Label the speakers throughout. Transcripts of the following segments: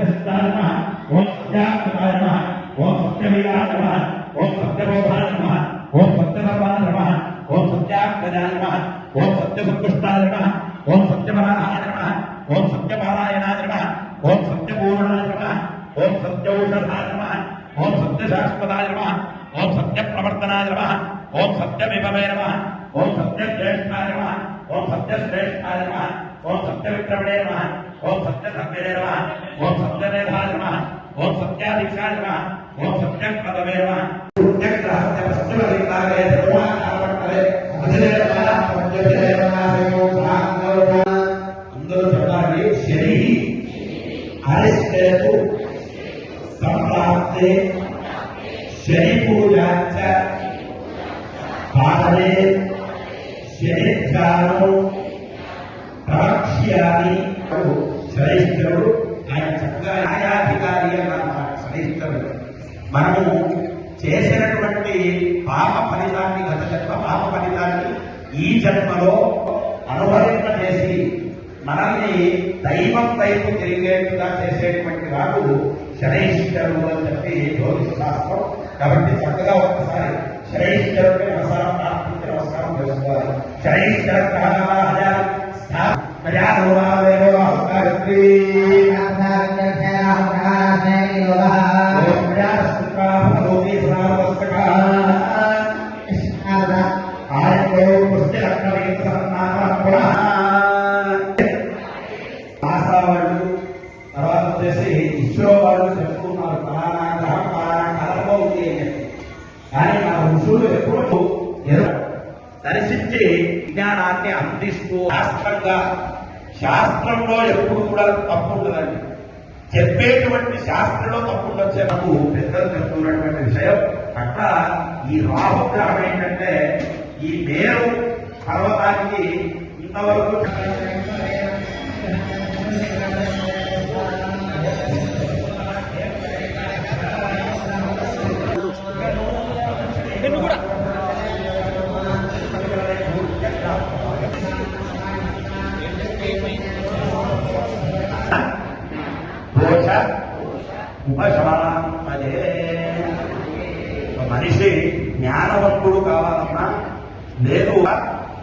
Speaker 1: सत्ता नमः ओम सत्यात्मकाय नमः ओम सत्यमीरा नमः ओम सत्यभोभान नमः ओम सत्यभगवान नमः ओम सत्यात्मजान नमः ओम सत्यसंतुष्टाय नमः ओम सत्यवराहाय नमः ओम सत्यपारायणाय नमः ओम सत्यपूर्णाय नमः ओम सत्यौषधाय नमः ओम सत्यशाश्वताय नमः ओम सत्यप्रवर्तनाय नमः ओम सत्यविभवे नमः ओम सत्यज्येष्ठाय नमः ओम सत्यश्रेष्ठाय नमः ओम सत्यमित्रमणे नमः ओम सत्य सत्यने नमः ओम सत्यनेधाय नमः ओम सत्याधिक्षाय नमः ओम सत्य पदवे नमः सत्यग्रहस्य सत्यवदितारे धर्माकारपटले अधरे नमः पञ्चदे नमः योगाङ्गो अंदर शरीर संप्राप्ते शरीर पादे शरीर चारों ప్రవక్ష్యామి శ్రేష్ఠుడు ఆయన చక్కగా న్యాయాధికారి అన్నమాట శ్రేష్ఠుడు మనము చేసినటువంటి పాప ఫలితాన్ని గత జన్మ పాప ఫలితాన్ని ఈ జన్మలో అనుభవింపజేసి మనల్ని దైవం వైపు తిరిగేట్టుగా చేసేటువంటి వాడు శనైశ్వరుడు అని చెప్పి జ్యోతిష్ శాస్త్రం. కాబట్టి చక్కగా ఒక్కసారి శనైశ్వరుడికి నమస్కారం ప్రార్థించి నమస్కారం చేసుకోవాలి శనైశ్వర దర్శించి విజ్ఞానాన్ని అందిస్తూ శాస్త్రంగా శాస్త్రంలో ఎప్పుడు కూడా తప్పు ఉండదండి. చెప్పేటువంటి శాస్త్రంలో తప్పు ఉండొచ్చే నాకు పెద్దలు చెప్తున్నటువంటి విషయం. అట్లా ఈ రాహుగ్రహం ఏంటంటే ఈ మేరు పర్వతానికి ఇంతవరకు దోష మనిషి జ్ఞానవంతుడు కావాలన్నా లేదు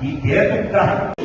Speaker 1: ఈ కేతుగ్రహం